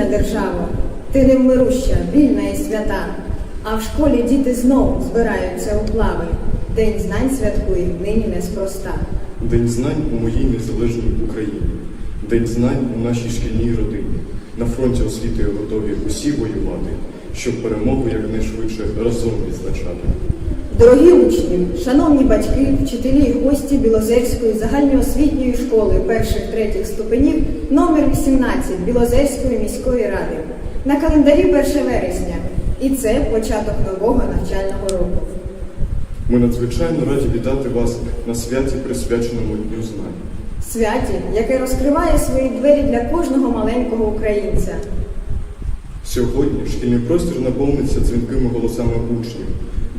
Сильна держава, ти невмируща, вільна і свята. А в школі діти знов збираються у плави. День знань святкують нині неспроста. День знань у моїй незалежній Україні, День знань у нашій шкільній родині. На фронті освіти готові усі воювати, щоб перемогу якнайшвидше разом відзначати. Дорогі учні, шановні батьки, вчителі і гості Білозерської загальноосвітньої школи перших третіх ступенів номер 18 Білозерської міської ради. На календарі 1 вересня. І це початок нового навчального року. Ми надзвичайно раді вітати вас на святі, присвяченому Дню знань. Святі, яке розкриває свої двері для кожного маленького українця. Сьогодні шкільний простір наповниться дзвінкими голосами учнів.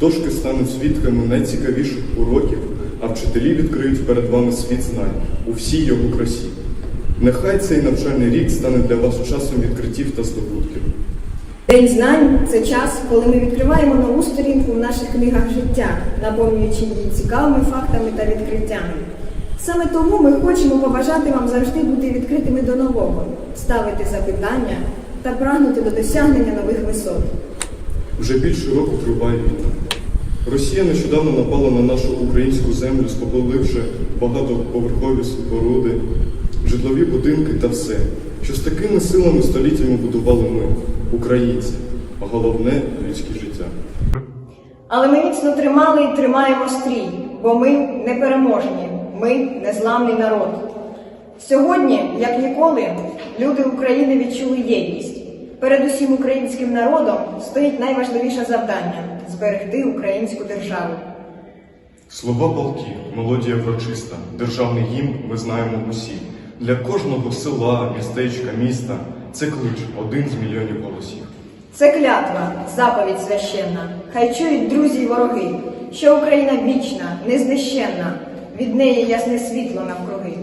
Дошки стануть свідками найцікавіших уроків, а вчителі відкриють перед вами світ знань у всій його красі. Нехай цей навчальний рік стане для вас часом відкриттів та здобутків. День знань це час, коли ми відкриваємо нову сторінку в наших книгах життя, наповнюючи її цікавими фактами та відкриттями. Саме тому ми хочемо побажати вам завжди бути відкритими до нового, ставити запитання та прагнути до досягнення нових висот. Вже більше року триває війна. Росія нещодавно напала на нашу українську землю, спопиливши багатоповерхові споруди, житлові будинки та все, що з такими силами століттями будували ми, українці, а головне людське життя. Але ми міцно тримали і тримаємо стрій, бо ми непереможні, ми незламний народ. Сьогодні, як ніколи, люди України відчули єдність. Перед усім українським народом стоїть найважливіше завдання зберегти українську державу. Слова полків, мелодія врочиста, державний гімн ми знаємо усі. Для кожного села, містечка, міста це клич один з мільйонів голосів. Це клятва, заповідь священна. Хай чують друзі й вороги, що Україна вічна, незнищенна, від неї ясне світло навкруги.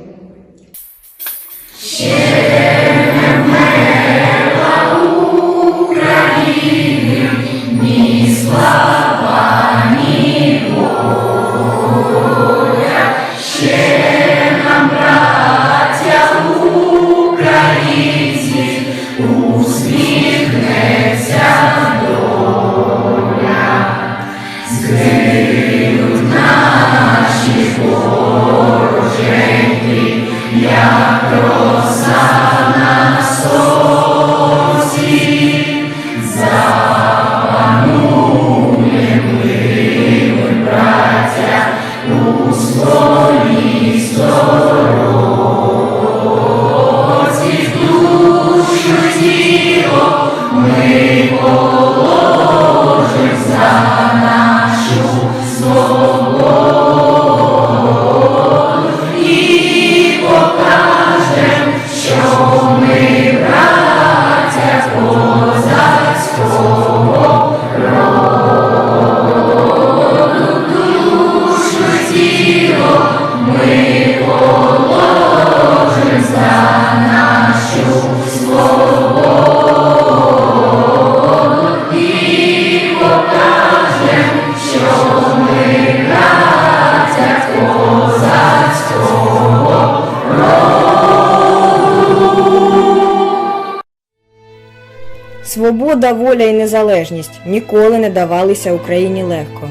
Воля і незалежність ніколи не давалися Україні легко.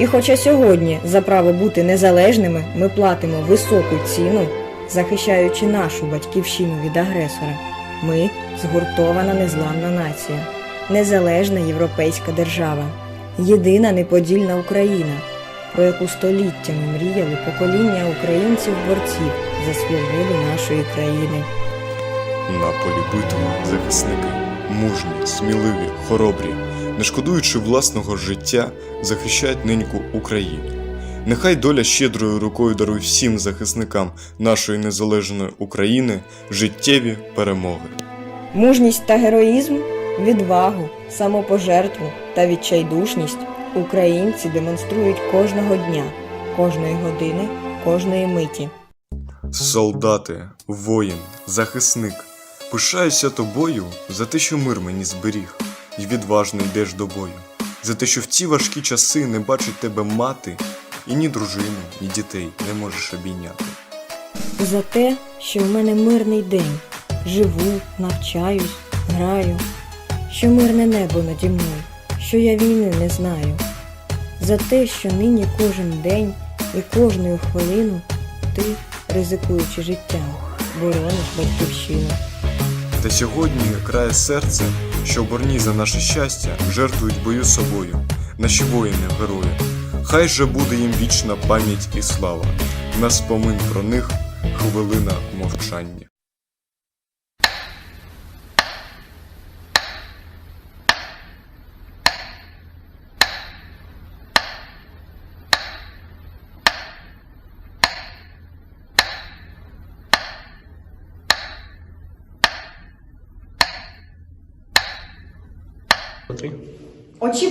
І хоча сьогодні за право бути незалежними ми платимо високу ціну, захищаючи нашу батьківщину від агресора, ми згуртована незламна нація, незалежна європейська держава, єдина неподільна Україна, про яку століттями мріяли покоління українців-борців за свободу нашої країни. На полі битви захисники, мужні, сміливі, хоробрі, не шкодуючи власного життя, захищають неньку Україну. Нехай доля щедрою рукою дарує всім захисникам нашої незалежної України життєві перемоги. Мужність та героїзм, відвагу, самопожертву та відчайдушність українці демонструють кожного дня, кожної години, кожної миті. Солдати, воїн, захисник, пишаюся тобою за те, що мир мені зберіг, і відважно йдеш до бою, за те, що в ці важкі часи не бачить тебе мати, і ні дружину, ні дітей не можеш обійняти. За те, що в мене мирний день, живу, навчаюсь, граю, що мирне небо наді мною, що я війни не знаю. За те, що нині кожен день і кожну хвилину ти, ризикуючи життям, борониш батьківщину. Та сьогодні крає серце, що борні за наше щастя жертвують бою собою, наші воїни, герої. Хай же буде їм вічна пам'ять і слава, на спомин про них хвилина мовчання.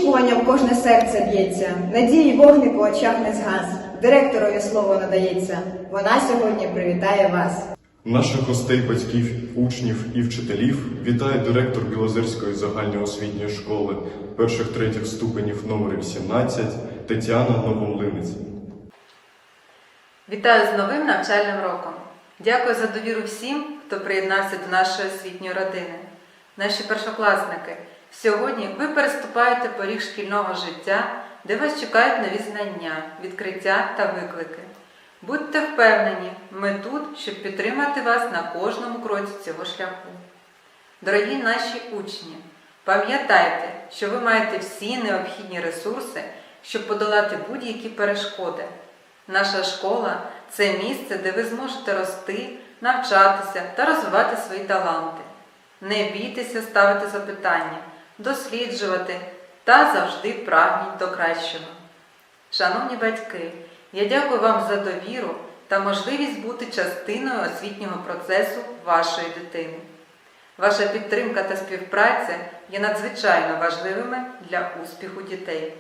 Очікування в кожне серце б'ється, надії вогник у очах не згас. Директорові слово надається. Вона сьогодні привітає вас. Наших гостей, батьків, учнів і вчителів вітає директор Білозерської загальноосвітньої школи перших третіх ступенів номер 18 Тетяна Новомлинець. Вітаю з новим навчальним роком. Дякую за довіру всім, хто приєднався до нашої освітньої родини. Наші першокласники, сьогодні ви переступаєте поріг шкільного життя, де вас чекають нові знання, відкриття та виклики. Будьте впевнені, ми тут, щоб підтримати вас на кожному кроці цього шляху. Дорогі наші учні, пам'ятайте, що ви маєте всі необхідні ресурси, щоб подолати будь-які перешкоди. Наша школа це місце, де ви зможете рости, навчатися та розвивати свої таланти. Не бійтеся ставити запитання, досліджувати та завжди прагніть до кращого. Шановні батьки, я дякую вам за довіру та можливість бути частиною освітнього процесу вашої дитини. Ваша підтримка та співпраця є надзвичайно важливими для успіху дітей.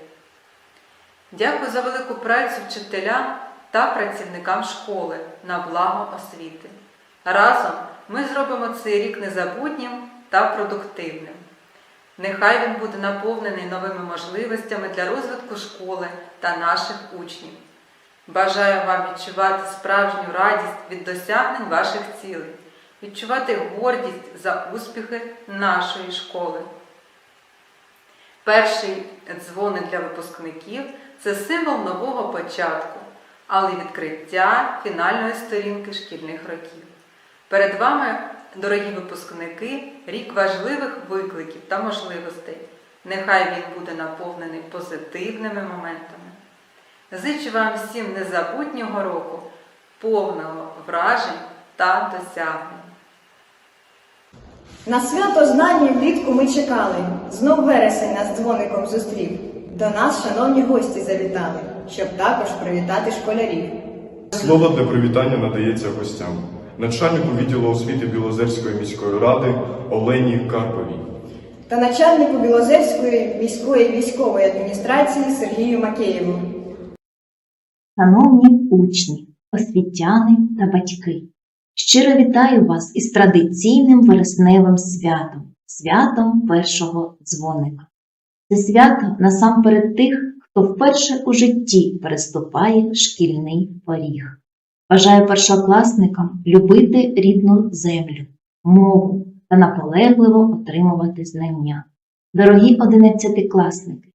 Дякую за велику працю вчителям та працівникам школи на благо освіти. Разом ми зробимо цей рік незабутнім та продуктивним. Нехай він буде наповнений новими можливостями для розвитку школи та наших учнів. Бажаю вам відчувати справжню радість від досягнень ваших цілей, відчувати гордість за успіхи нашої школи. Перший дзвоник для випускників це символ нового початку, але й відкриття фінальної сторінки шкільних років. Перед вами, дорогі випускники, рік важливих викликів та можливостей. Нехай він буде наповнений позитивними моментами. Зичу вам всім незабутнього року, повного вражень та досягнень. На свято знання влітку ми чекали. Знов вересень нас дзвоником зустрів. До нас, шановні гості, завітали, щоб також привітати школярів. Слово для привітання надається гостям. Начальнику відділу освіти Білозерської міської ради Олені Карповій. Та начальнику Білозерської міської військової адміністрації Сергію Макеєву. Шановні учні, освітяни та батьки, щиро вітаю вас із традиційним вересневим святом, святом першого дзвоника. Це свято насамперед тих, хто вперше у житті переступає шкільний поріг. Бажаю першокласникам любити рідну землю, мову та наполегливо отримувати знання. Дорогі одинадцятикласники,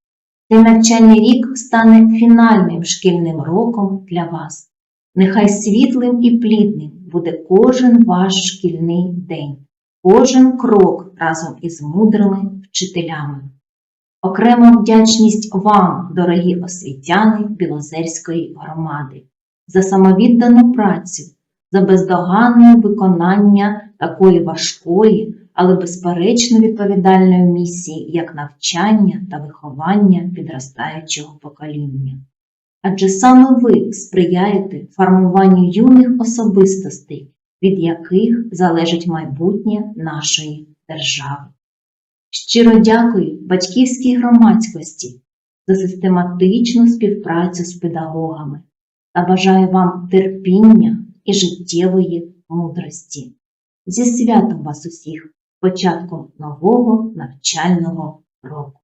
цей навчальний рік стане фінальним шкільним роком для вас. Нехай світлим і плідним буде кожен ваш шкільний день, кожен крок разом із мудрими вчителями. Окрема вдячність вам, дорогі освітяни Білозерської громади, за самовіддану працю, за бездоганне виконання такої важкої, але безперечно відповідальної місії, як навчання та виховання підростаючого покоління. Адже саме ви сприяєте формуванню юних особистостей, від яких залежить майбутнє нашої держави. Щиро дякую батьківській громадськості за систематичну співпрацю з педагогами та бажаю вам терпіння і життєвої мудрості. Зі святом вас усіх, початком нового навчального року.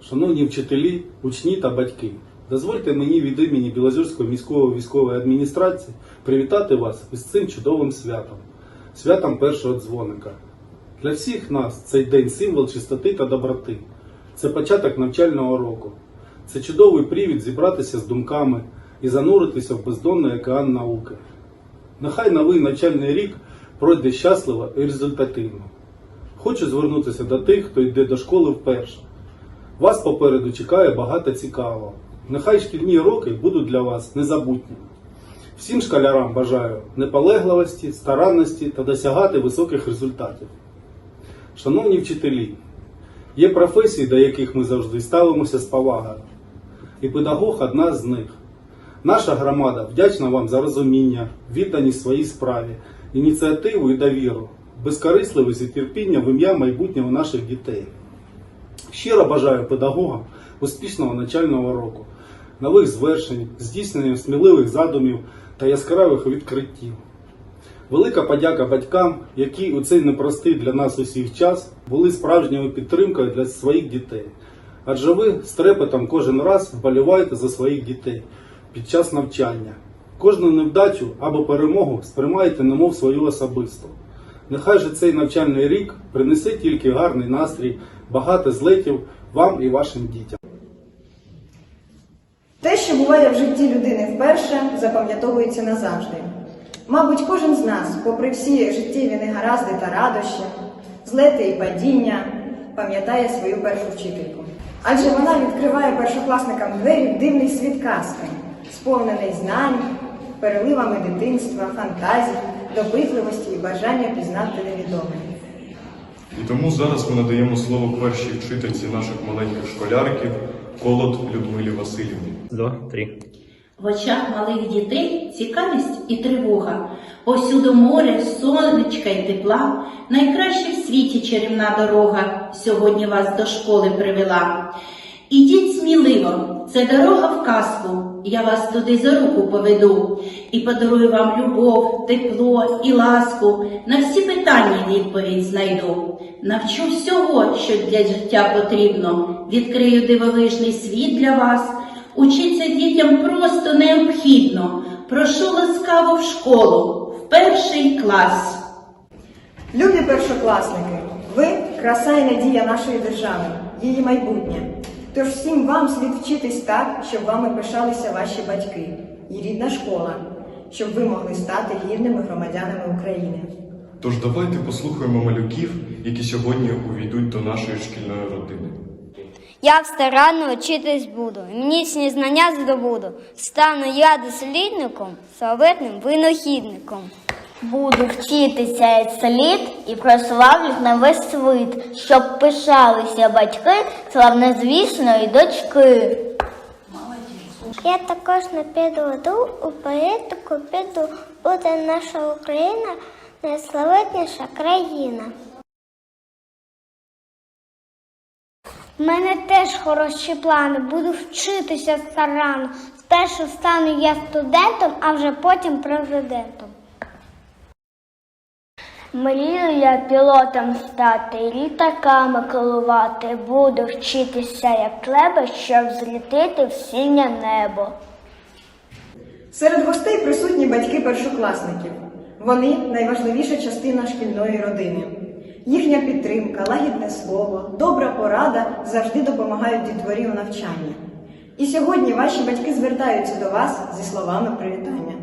Шановні вчителі, учні та батьки, дозвольте мені від імені Білозерської міської військової адміністрації привітати вас із цим чудовим святом, святом першого дзвоника. Для всіх нас цей день символ чистоти та доброти. Це початок навчального року. Це чудовий привід зібратися з думками і зануритися в бездонний океан науки. Нехай новий навчальний рік пройде щасливо і результативно. Хочу звернутися до тих, хто йде до школи вперше. Вас попереду чекає багато цікавого. Нехай шкільні роки будуть для вас незабутніми. Всім школярам бажаю наполегливості, старанності та досягати високих результатів. Шановні вчителі, є професії, до яких ми завжди ставимося з повагою. І педагог одна з них. Наша громада вдячна вам за розуміння, відданість своїй справі, ініціативу і довіру, безкорисливість і терпіння в ім'я майбутнього наших дітей. Щиро бажаю педагогам успішного навчального року, нових звершень, здійснення сміливих задумів та яскравих відкриттів. Велика подяка батькам, які у цей непростий для нас усіх час були справжньою підтримкою для своїх дітей. Адже ви з трепетом кожен раз вболіваєте за своїх дітей під час навчання. Кожну невдачу або перемогу сприймаєте немов свою особисту. Нехай же цей навчальний рік принесе тільки гарний настрій, багато злетів вам і вашим дітям. Те, що буває в житті людини вперше, запам'ятовується назавжди. Мабуть, кожен з нас, попри всі життєві негаразди та радощі, злети і падіння, пам'ятає свою першу вчительку. Адже вона відкриває першокласникам двері в дивний світ казки, сповнений знань, переливами дитинства, фантазій, допитливості і бажання пізнати невідоме. І тому зараз ми надаємо слово першій вчительці наших маленьких школярків Колод Людмилі Васильівні. Два, три. В очах малих дітей цікавість і тривога. Повсюду море, сонечка й тепла. Найкраща в світі чарівна дорога сьогодні вас до школи привела. Ідіть сміливо, це дорога в казку. Я вас туди за руку поведу і подарую вам любов, тепло і ласку. На всі питання відповідь знайду. Навчу всього, що для життя потрібно. Відкрию дивовижний світ для вас. Учиться дітям просто необхідно. Прошу ласкаво в школу, в перший клас. Любі першокласники, ви краса і надія нашої держави, її майбутнє. Тож всім вам слід вчитись так, щоб вами пишалися ваші батьки і рідна школа, щоб ви могли стати гідними громадянами України. Тож давайте послухаємо малюків, які сьогодні увійдуть до нашої шкільної родини. Я старанно вчитись буду, міцні знання здобуду. Стану я дослідником, славетним винахідником. Буду вчитися як слід і прославлю на весь світ, щоб пишалися батьки славнозвісної дочки. Я також не підведу у політику піду, буде наша Україна найславетніша країна. У мене теж хороші плани. Буду вчитися старанно. Спершу стану я студентом, а вже потім президентом. Мрію я пілотом стати, літаками керувати. Буду вчитися як треба, щоб злітити в синє небо. Серед гостей присутні батьки першокласників. Вони найважливіша частина шкільної родини. Їхня підтримка, лагідне слово, добра порада завжди допомагають дітворі у навчанні. І сьогодні ваші батьки звертаються до вас зі словами привітання.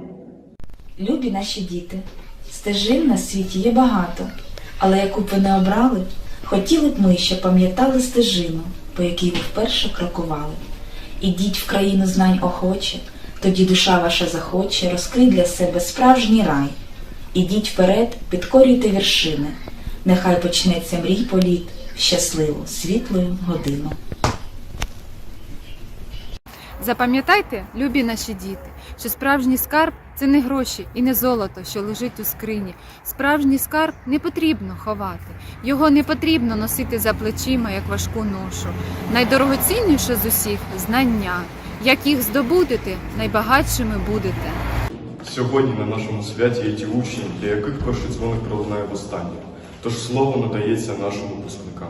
Любі наші діти, стежин на світі є багато, але яку б ви не обрали, хотіли б ми, щоб пам'ятали стежину, по якій ви вперше крокували. Ідіть в країну знань охоче, тоді душа ваша захоче, розкрий для себе справжній рай. Ідіть вперед, підкорюйте віршини, нехай почнеться мрій політ в щасливу, світлою годину. Запам'ятайте, любі наші діти, що справжній скарб це не гроші і не золото, що лежить у скрині. Справжній скарб не потрібно ховати, його не потрібно носити за плечима, як важку ношу. Найдорогоцінніше з усіх знання. Як їх здобудете, найбагатшими будете. Сьогодні на нашому святі є ті учні, для яких перший дзвоник пролунає востаннє. Тож слово надається нашим випускникам.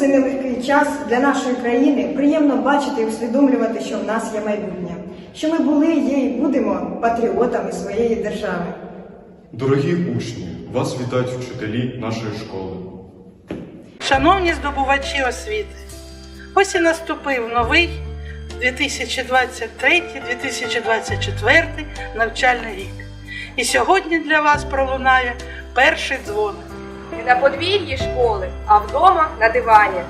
цей нелегкий час для нашої країни, приємно бачити і усвідомлювати, що в нас є майбутнє, що ми були, є і будемо патріотами своєї держави. Дорогі учні, вас вітають вчителі нашої школи. Шановні здобувачі освіти, ось і наступив новий 2023-2024 навчальний рік. І сьогодні для вас пролунає перший дзвоник. Не на подвір'ї школи, а вдома на дивані.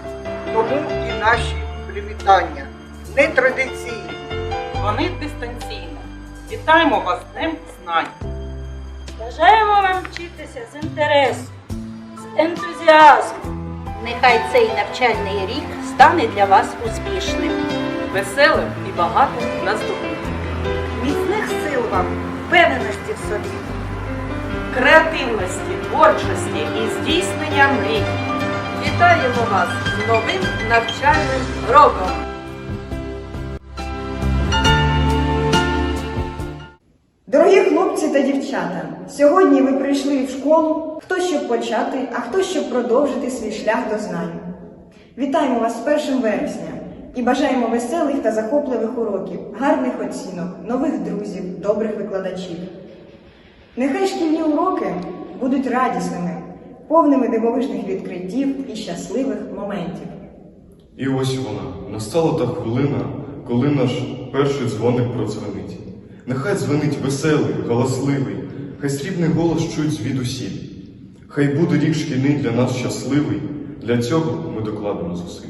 Тому і наші привітання нетрадиційні. Вони дистанційно. Вітаємо вас з Днем знань! Бажаємо вам вчитися з інтересом, з ентузіазмом. Нехай цей навчальний рік стане для вас успішним. Веселим і багатим на здобутки. Міцних сил вам, впевненості в собі. Креативності, творчості і здійснення мрій. Вітаємо вас з новим навчальним роком! Дорогі хлопці та дівчата, сьогодні ви прийшли в школу, хто щоб почати, а хто щоб продовжити свій шлях до знань. Вітаємо вас з 1 вересня і бажаємо веселих та захопливих уроків, гарних оцінок, нових друзів, добрих викладачів. Нехай шкільні уроки будуть радісними, повними дивовижних відкриттів і щасливих моментів. І ось вона, настала та хвилина, коли наш перший дзвоник продзвонить. Нехай дзвонить веселий, галасливий, хай срібний голос чують звідусіль. Хай буде рік шкільний для нас щасливий, для цього ми докладемо зусиль.